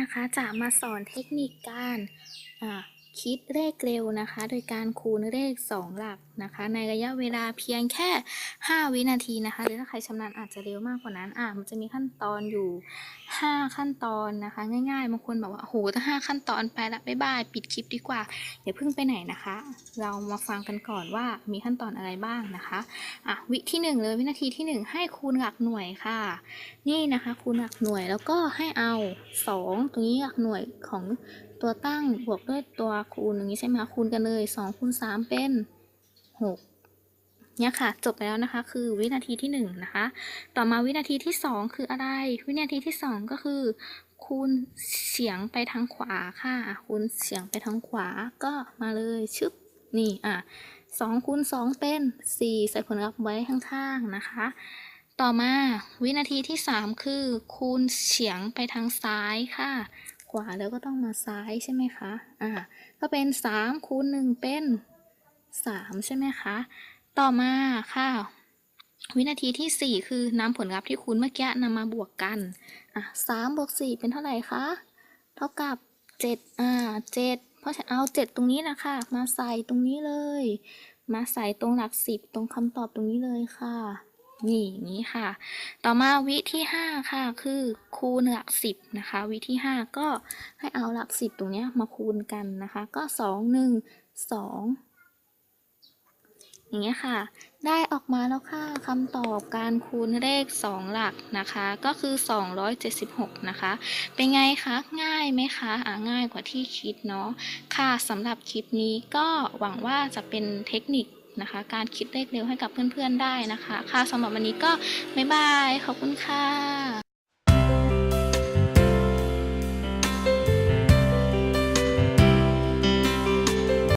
นะคะจะมาสอนเทคนิคการ คิดเลขเร็วนะคะ โดยการคูณเลข 2 หลักนะคะ ในระยะเวลาเพียงแค่ 5 วินาทีนะคะ หรือถ้าใครชำนาญอาจจะเร็วมากกว่านั้นอะมันจะมีขั้นตอนอยู่ 5 ขั้นตอนนะคะ ง่ายๆบางคนบอกว่าโอ้โหถ้า5ขั้นตอนไปละบ๊ายบายปิดคลิปดีกว่าอย่าเพิ่งไปไหนนะคะ เรามาฟังกันก่อนว่ามีขั้นตอนอะไรบ้างนะคะอะวิที่หนึ่งเลยวินาทีที่หนึ่งให้คูณหลักหน่วยค่ะ นี่นะคะคูณหลักหน่วยแล้วก็ให้เอา 2 ตรงนี้หลักหน่วยของ ตัวตั้งบวกด้วยตัวคูณอย่างนี้ใช่ไหมคะคูณกันเลย2คูณ3เป็น 6 เนี่ยค่ะ จบไปแล้วนะคะ คือวินาทีที่1นะคะ ต่อมาวินาทีที่ 2 คืออะไร วินาทีที่ 2 ก็คือ คูณเฉียงไปทางขวาค่ะ คูณเฉียงไปทางขวาก็มาเลยชึบนี่อะ2คูณ2เป็น 4 ใส่ผลลัพธ์ไว้ข้างๆนะคะต่อมาวินาทีที่ 3 คือ คูณเฉียงไปทางซ้ายค่ะ ขวาแล้วก็ต้องมาซ้ายใช่ไหมคะอ่าก็เป็น3คูณ1เป็น3ใช่ไหมคะต่อมาค่ะวินาทีที่ 4 คือนำผลลัพธ์ที่คูณเมื่อกี้นำมาบวกกันอะ3บวก4เป็นเท่าไหร่คะเท่ากับ7อ่า7เพราะฉะนั้นเอา 7 ตรงนี้นะคะมาใส่ตรงนี้เลย มาใส่ตรงหลัก 10 ตรงคำตอบตรงนี้เลยค่ะ นี่อย่างนี้ค่ะ ต่อมาวิที่5ค่ะคือคูณหลัก10นะคะ วิที่ 5 ก็ให้เอาหลัก 10 ตรงนี้มาคูณกันนะคะ ก็ 2 1 2อย่างเงี้ยค่ะ ได้ออกมาแล้วค่ะคำตอบการคูณเลข 2 หลักนะคะ ก็คือ 276 นะคะ เป็นไงคะ ง่ายไหมคะอะง่ายกว่าที่คิดเนาะ ค่ะสำหรับคลิปนี้ก็หวังว่าจะเป็นเทคนิค นะคะ การคิดเลขเร็วให้กับเพื่อนๆได้นะคะ ค่ะสำหรับวันนี้ก็บ๊ายบาย ขอบคุณค่ะ